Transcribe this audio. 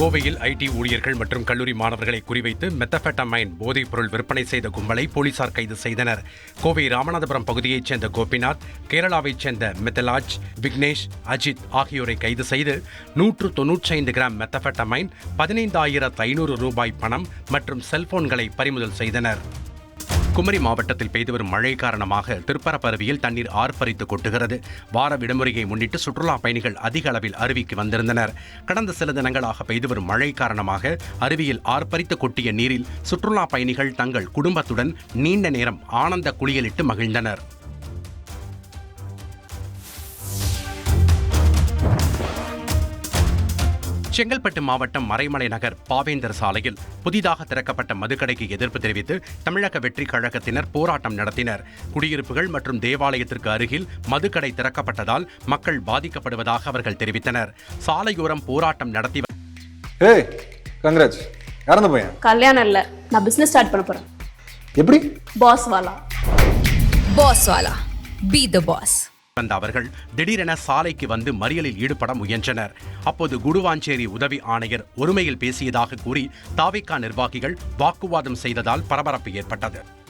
கோவையில் ஐடி ஊழியர்கள் மற்றும் கல்லூரி மாணவர்களை குறிவைத்து மெத்தபெட்டமைன் போதைப் பொருள் விற்பனை செய்த கும்பலை போலீசார் கைது செய்தனர். கோவை ராமநாதபுரம் பகுதியைச் சேர்ந்த கோபிநாத் கேரளாவைச் சேர்ந்த மெத்தலாஜ் விக்னேஷ் அஜித் ஆகியோரை கைது செய்து நூற்று தொன்னூற்றைந்து கிராம் மெத்தபெட்டமைன் பதினைந்தாயிரத்து ஐநூறு ரூபாய் பணம் மற்றும் செல்போன்களை பறிமுதல் செய்தனர். குமரி மாவட்டத்தில் பெய்து வரும் மழை காரணமாக திருப்பரப்பருவியில் தண்ணீர் ஆர்ப்பரித்து கொட்டுகிறது. வார விடுமுறையை முன்னிட்டு சுற்றுலா பயணிகள் அதிக அளவில் அருவிக்கு வந்திருந்தனர். கடந்த சில தினங்களாக பெய்து வரும் மழை காரணமாக அருவியில் ஆர்ப்பரித்து கொட்டிய நீரில் சுற்றுலா பயணிகள் தங்கள் குடும்பத்துடன் நீண்ட நேரம் ஆனந்த குளியலிட்டு மகிழ்ந்தனர். செங்கல்பட்டு மாவட்டம் மறைமலை நகர் பாவேந்தர் சாலையில் புதிதாக திறக்கப்பட்ட மதுக்கடைக்கு எதிர்ப்பு தெரிவித்து தமிழக வெற்றி கழகத்தினர் போராட்டம் நடத்தினர். குடியிருப்புகள் மற்றும் தேவாலயத்திற்கு அருகில் மதுக்கடை திறக்கப்பட்டதால் மக்கள் பாதிக்கப்படுவதாக அவர்கள் தெரிவித்தனர். சாலையோரம் போராட்டம் நடத்தி கங்கராஜ் பையன்? கல்யாணம் இல்ல. நான் பிசினஸ் ஸ்டார்ட் பண்ண போறேன். எப்படி? பாஸ் வாலா. பாஸ் வாலா. பி த பாஸ் வந்த அவர்கள் திடீரென சாலைக்கு வந்து மறியலில் ஈடுபட முயன்றனர். அப்போது குடுவாஞ்சேரி உதவி ஆணையர் ஒருமையில் பேசியதாக கூறி தாவிக்கா நிர்வாகிகள் வாக்குவாதம் செய்ததால் பரபரப்பு ஏற்பட்டது.